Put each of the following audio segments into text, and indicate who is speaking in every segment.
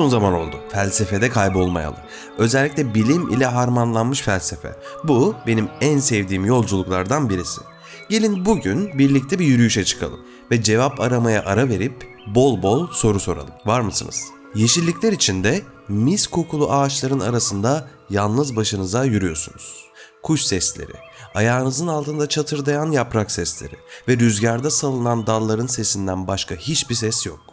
Speaker 1: uzun zaman oldu. Felsefede kaybolmayalı. Özellikle bilim ile harmanlanmış felsefe. Bu benim en sevdiğim yolculuklardan birisi. Gelin bugün birlikte bir yürüyüşe çıkalım ve cevap aramaya ara verip bol bol soru soralım. Var mısınız? Yeşillikler içinde mis kokulu ağaçların arasında yalnız başınıza yürüyorsunuz. Kuş sesleri, ayağınızın altında çatırdayan yaprak sesleri ve rüzgarda salınan dalların sesinden başka hiçbir ses yok.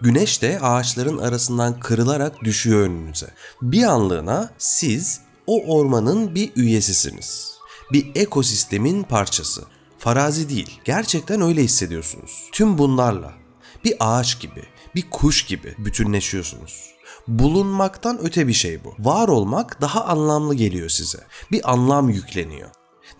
Speaker 1: Güneş de ağaçların arasından kırılarak düşüyor önünüze. Bir anlığına siz o ormanın bir üyesisiniz. Bir ekosistemin parçası. Farazi değil, gerçekten öyle hissediyorsunuz. Tüm bunlarla bir ağaç gibi, bir kuş gibi bütünleşiyorsunuz. Bulunmaktan öte bir şey bu. Var olmak daha anlamlı geliyor size. Bir anlam yükleniyor.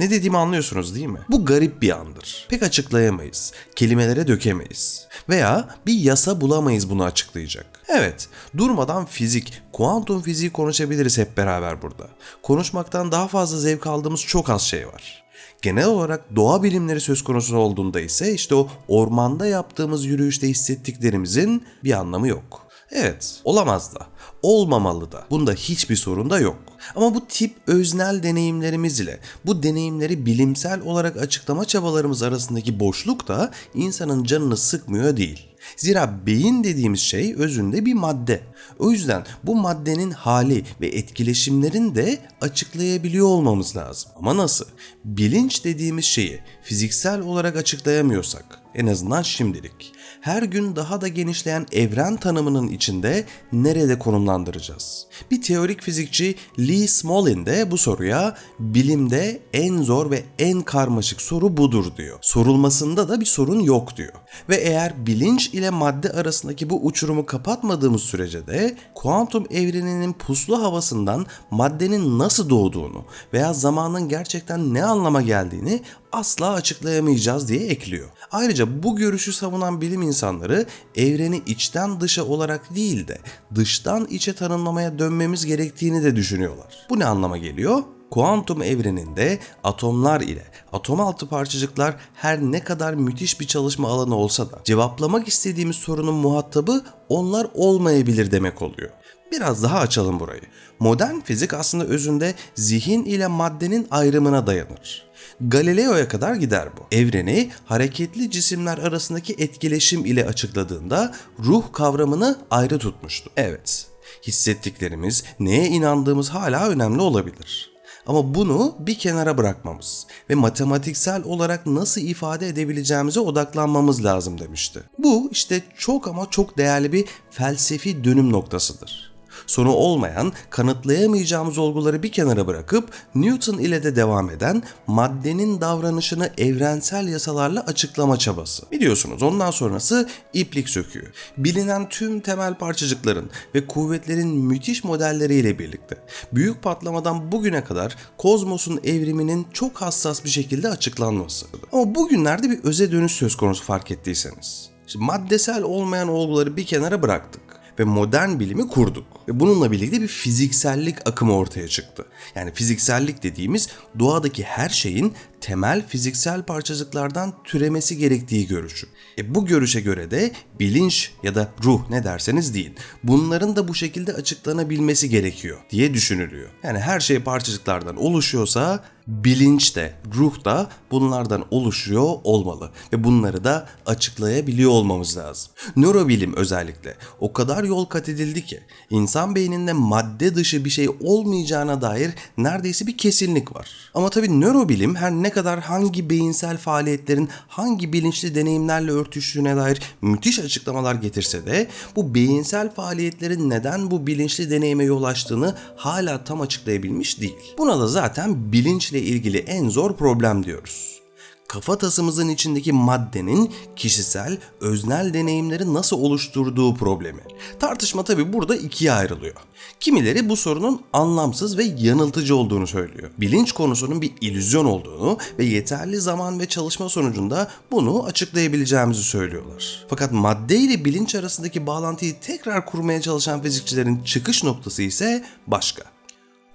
Speaker 1: Ne dediğimi anlıyorsunuz değil mi? Bu garip bir andır. Pek açıklayamayız. Kelimelere dökemeyiz. Veya bir yasa bulamayız bunu açıklayacak. Evet, durmadan fizik, kuantum fiziği konuşabiliriz hep beraber burada. Konuşmaktan daha fazla zevk aldığımız çok az şey var. Genel olarak doğa bilimleri söz konusu olduğunda ise işte o ormanda yaptığımız yürüyüşte hissettiklerimizin bir anlamı yok. Evet, olamaz da. Olmamalı da. Bunda hiçbir sorun da yok. Ama bu tip öznel deneyimlerimiz ile bu deneyimleri bilimsel olarak açıklama çabalarımız arasındaki boşluk da insanın canını sıkmıyor değil. Zira beyin dediğimiz şey özünde bir madde. O yüzden bu maddenin hali ve etkileşimlerini de açıklayabiliyor olmamız lazım. Ama nasıl? Bilinç dediğimiz şeyi fiziksel olarak açıklayamıyorsak en azından şimdilik. Her gün daha da genişleyen evren tanımının içinde nerede konumlandıracağız? Bir teorik fizikçi Lee Smolin de bu soruya bilimde en zor ve en karmaşık soru budur diyor. Sorulmasında da bir sorun yok diyor. Ve eğer bilinç ile madde arasındaki bu uçurumu kapatmadığımız sürece de kuantum evreninin puslu havasından maddenin nasıl doğduğunu veya zamanın gerçekten ne anlama geldiğini asla açıklayamayacağız diye ekliyor. Ayrıca bu görüşü savunan bilim insanları evreni içten dışa olarak değil de dıştan içe tanımlamaya dönmemiz gerektiğini de düşünüyorlar. Bu ne anlama geliyor? Kuantum evreninde atomlar ile atom altı parçacıklar her ne kadar müthiş bir çalışma alanı olsa da cevaplamak istediğimiz sorunun muhatabı onlar olmayabilir demek oluyor. Biraz daha açalım burayı. Modern fizik aslında özünde zihin ile maddenin ayrımına dayanır. Galileo'ya kadar gider bu. Evreni hareketli cisimler arasındaki etkileşim ile açıkladığında ruh kavramını ayrı tutmuştu. Evet, hissettiklerimiz, neye inandığımız hala önemli olabilir. Ama bunu bir kenara bırakmamız ve matematiksel olarak nasıl ifade edebileceğimize odaklanmamız lazım demişti. Bu işte çok ama çok değerli bir felsefi dönüm noktasıdır sonu olmayan, kanıtlayamayacağımız olguları bir kenara bırakıp Newton ile de devam eden maddenin davranışını evrensel yasalarla açıklama çabası. Biliyorsunuz ondan sonrası iplik söküğü. Bilinen tüm temel parçacıkların ve kuvvetlerin müthiş modelleriyle birlikte büyük patlamadan bugüne kadar kozmosun evriminin çok hassas bir şekilde açıklanması. Ama bugünlerde bir öze dönüş söz konusu fark ettiyseniz. Şimdi maddesel olmayan olguları bir kenara bıraktık ve modern bilimi kurduk. Ve bununla birlikte bir fiziksellik akımı ortaya çıktı. Yani fiziksellik dediğimiz doğadaki her şeyin temel fiziksel parçacıklardan türemesi gerektiği görüşü. E bu görüşe göre de bilinç ya da ruh ne derseniz deyin. Bunların da bu şekilde açıklanabilmesi gerekiyor diye düşünülüyor. Yani her şey parçacıklardan oluşuyorsa bilinç de, ruh da bunlardan oluşuyor olmalı ve bunları da açıklayabiliyor olmamız lazım. Nörobilim özellikle o kadar yol kat edildi ki insan beyninde madde dışı bir şey olmayacağına dair neredeyse bir kesinlik var. Ama tabii nörobilim her ne kadar hangi beyinsel faaliyetlerin hangi bilinçli deneyimlerle örtüştüğüne dair müthiş açıklamalar getirse de bu beyinsel faaliyetlerin neden bu bilinçli deneyime yol açtığını hala tam açıklayabilmiş değil. Buna da zaten bilinçle ilgili en zor problem diyoruz kafatasımızın içindeki maddenin kişisel, öznel deneyimleri nasıl oluşturduğu problemi. Tartışma tabi burada ikiye ayrılıyor. Kimileri bu sorunun anlamsız ve yanıltıcı olduğunu söylüyor. Bilinç konusunun bir illüzyon olduğunu ve yeterli zaman ve çalışma sonucunda bunu açıklayabileceğimizi söylüyorlar. Fakat madde ile bilinç arasındaki bağlantıyı tekrar kurmaya çalışan fizikçilerin çıkış noktası ise başka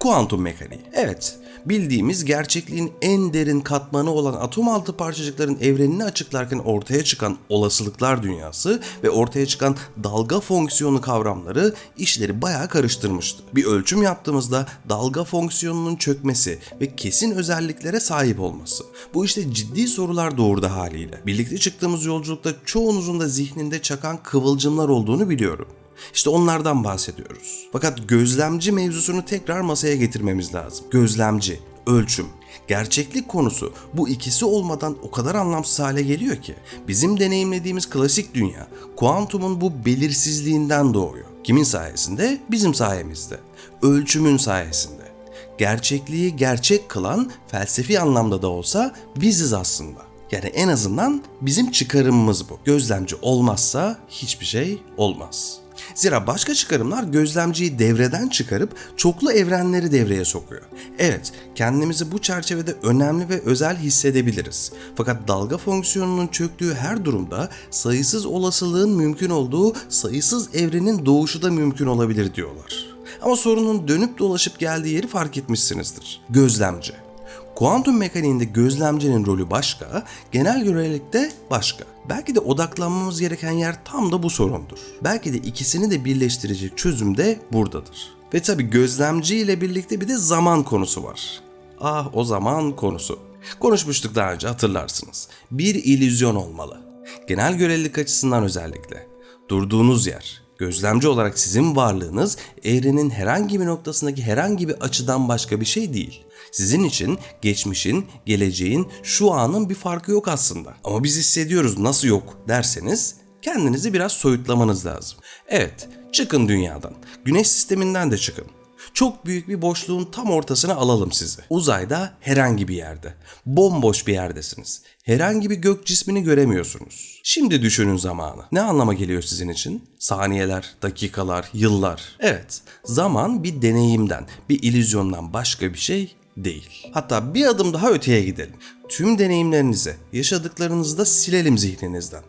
Speaker 1: kuantum mekaniği. Evet, bildiğimiz gerçekliğin en derin katmanı olan atom altı parçacıkların evrenini açıklarken ortaya çıkan olasılıklar dünyası ve ortaya çıkan dalga fonksiyonu kavramları işleri bayağı karıştırmıştı. Bir ölçüm yaptığımızda dalga fonksiyonunun çökmesi ve kesin özelliklere sahip olması. Bu işte ciddi sorular doğurdu haliyle. Birlikte çıktığımız yolculukta çoğunuzun da zihninde çakan kıvılcımlar olduğunu biliyorum. İşte onlardan bahsediyoruz. Fakat gözlemci mevzusunu tekrar masaya getirmemiz lazım. Gözlemci, ölçüm, gerçeklik konusu bu ikisi olmadan o kadar anlamsız hale geliyor ki bizim deneyimlediğimiz klasik dünya kuantumun bu belirsizliğinden doğuyor. Kimin sayesinde? Bizim sayemizde. Ölçümün sayesinde. Gerçekliği gerçek kılan felsefi anlamda da olsa biziz aslında. Yani en azından bizim çıkarımımız bu. Gözlemci olmazsa hiçbir şey olmaz. Zira başka çıkarımlar gözlemciyi devreden çıkarıp çoklu evrenleri devreye sokuyor. Evet, kendimizi bu çerçevede önemli ve özel hissedebiliriz. Fakat dalga fonksiyonunun çöktüğü her durumda sayısız olasılığın mümkün olduğu sayısız evrenin doğuşu da mümkün olabilir diyorlar. Ama sorunun dönüp dolaşıp geldiği yeri fark etmişsinizdir. Gözlemci. Kuantum mekaniğinde gözlemcinin rolü başka, genel görelilikte başka. Belki de odaklanmamız gereken yer tam da bu sorundur. Belki de ikisini de birleştirecek çözüm de buradadır. Ve tabi gözlemci ile birlikte bir de zaman konusu var. Ah o zaman konusu. Konuşmuştuk daha önce hatırlarsınız. Bir illüzyon olmalı. Genel görelilik açısından özellikle. Durduğunuz yer, gözlemci olarak sizin varlığınız evrenin herhangi bir noktasındaki herhangi bir açıdan başka bir şey değil. Sizin için geçmişin, geleceğin, şu anın bir farkı yok aslında. Ama biz hissediyoruz nasıl yok derseniz kendinizi biraz soyutlamanız lazım. Evet, çıkın dünyadan. Güneş sisteminden de çıkın. Çok büyük bir boşluğun tam ortasına alalım sizi. Uzayda herhangi bir yerde. Bomboş bir yerdesiniz. Herhangi bir gök cismini göremiyorsunuz. Şimdi düşünün zamanı. Ne anlama geliyor sizin için? Saniyeler, dakikalar, yıllar. Evet, zaman bir deneyimden, bir illüzyondan başka bir şey değil. Hatta bir adım daha öteye gidelim. Tüm deneyimlerinizi, yaşadıklarınızı da silelim zihninizden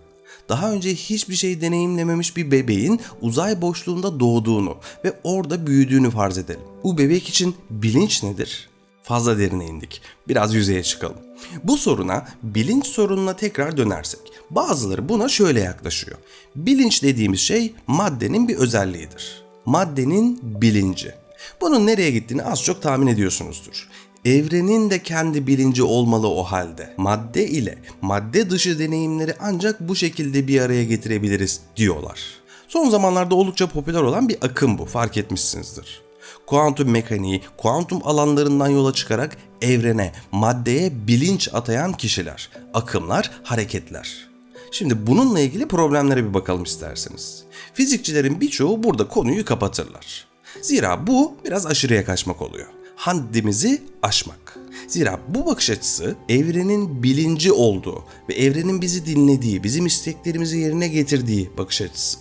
Speaker 1: daha önce hiçbir şey deneyimlememiş bir bebeğin uzay boşluğunda doğduğunu ve orada büyüdüğünü farz edelim. Bu bebek için bilinç nedir? Fazla derine indik. Biraz yüzeye çıkalım. Bu soruna bilinç sorununa tekrar dönersek bazıları buna şöyle yaklaşıyor. Bilinç dediğimiz şey maddenin bir özelliğidir. Maddenin bilinci. Bunun nereye gittiğini az çok tahmin ediyorsunuzdur. Evrenin de kendi bilinci olmalı o halde. Madde ile madde dışı deneyimleri ancak bu şekilde bir araya getirebiliriz diyorlar. Son zamanlarda oldukça popüler olan bir akım bu fark etmişsinizdir. Kuantum mekaniği, kuantum alanlarından yola çıkarak evrene, maddeye bilinç atayan kişiler, akımlar, hareketler. Şimdi bununla ilgili problemlere bir bakalım isterseniz. Fizikçilerin birçoğu burada konuyu kapatırlar. Zira bu biraz aşırıya kaçmak oluyor haddimizi aşmak. Zira bu bakış açısı evrenin bilinci olduğu ve evrenin bizi dinlediği, bizim isteklerimizi yerine getirdiği bakış açısı.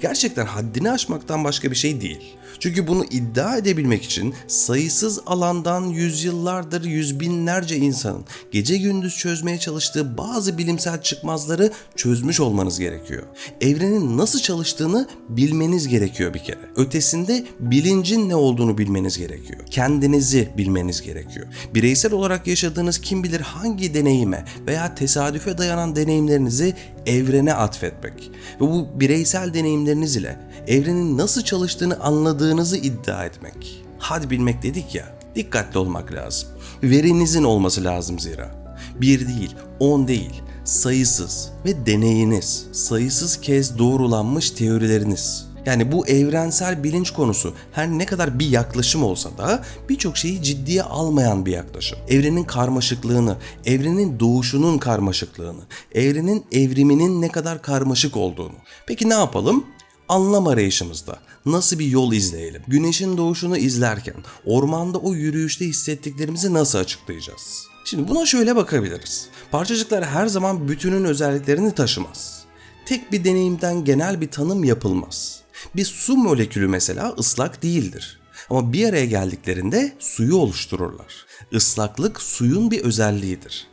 Speaker 1: Gerçekten haddini aşmaktan başka bir şey değil. Çünkü bunu iddia edebilmek için sayısız alandan yüzyıllardır yüz binlerce insanın gece gündüz çözmeye çalıştığı bazı bilimsel çıkmazları çözmüş olmanız gerekiyor. Evrenin nasıl çalıştığını bilmeniz gerekiyor bir kere. Ötesinde bilincin ne olduğunu bilmeniz gerekiyor. Kendinizi bilmeniz gerekiyor. Bireysel olarak yaşadığınız kim bilir hangi deneyime veya tesadüfe dayanan deneyimlerinizi evrene atfetmek ve bu bireysel deneyimleriniz ile evrenin nasıl çalıştığını anladığınızı iddia etmek. Hadi bilmek dedik ya, dikkatli olmak lazım. Verinizin olması lazım zira. Bir değil, on değil, sayısız ve deneyiniz, sayısız kez doğrulanmış teorileriniz. Yani bu evrensel bilinç konusu her ne kadar bir yaklaşım olsa da birçok şeyi ciddiye almayan bir yaklaşım. Evrenin karmaşıklığını, evrenin doğuşunun karmaşıklığını, evrenin evriminin ne kadar karmaşık olduğunu. Peki ne yapalım? anlam arayışımızda nasıl bir yol izleyelim? Güneşin doğuşunu izlerken ormanda o yürüyüşte hissettiklerimizi nasıl açıklayacağız? Şimdi buna şöyle bakabiliriz. Parçacıklar her zaman bütünün özelliklerini taşımaz. Tek bir deneyimden genel bir tanım yapılmaz. Bir su molekülü mesela ıslak değildir. Ama bir araya geldiklerinde suyu oluştururlar. Islaklık suyun bir özelliğidir.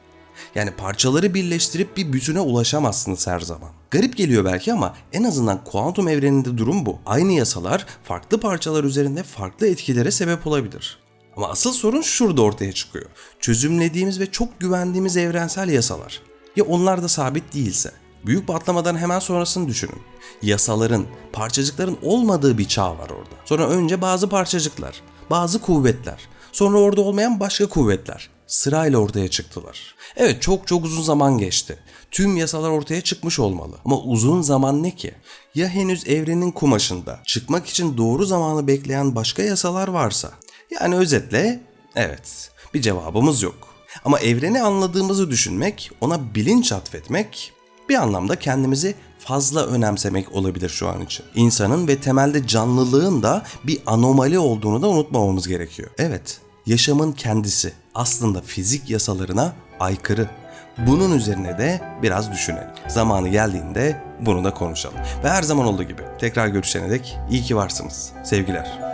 Speaker 1: Yani parçaları birleştirip bir bütüne ulaşamazsınız her zaman. Garip geliyor belki ama en azından kuantum evreninde durum bu. Aynı yasalar farklı parçalar üzerinde farklı etkilere sebep olabilir. Ama asıl sorun şurada ortaya çıkıyor. Çözümlediğimiz ve çok güvendiğimiz evrensel yasalar. Ya onlar da sabit değilse? Büyük patlamadan hemen sonrasını düşünün. Yasaların, parçacıkların olmadığı bir çağ var orada. Sonra önce bazı parçacıklar, bazı kuvvetler, sonra orada olmayan başka kuvvetler sırayla ortaya çıktılar. Evet çok çok uzun zaman geçti. Tüm yasalar ortaya çıkmış olmalı. Ama uzun zaman ne ki? Ya henüz evrenin kumaşında çıkmak için doğru zamanı bekleyen başka yasalar varsa? Yani özetle evet bir cevabımız yok. Ama evreni anladığımızı düşünmek, ona bilinç atfetmek bir anlamda kendimizi fazla önemsemek olabilir şu an için. İnsanın ve temelde canlılığın da bir anomali olduğunu da unutmamamız gerekiyor. Evet, yaşamın kendisi aslında fizik yasalarına aykırı. Bunun üzerine de biraz düşünelim. Zamanı geldiğinde bunu da konuşalım. Ve her zaman olduğu gibi tekrar görüşene dek iyi ki varsınız. Sevgiler.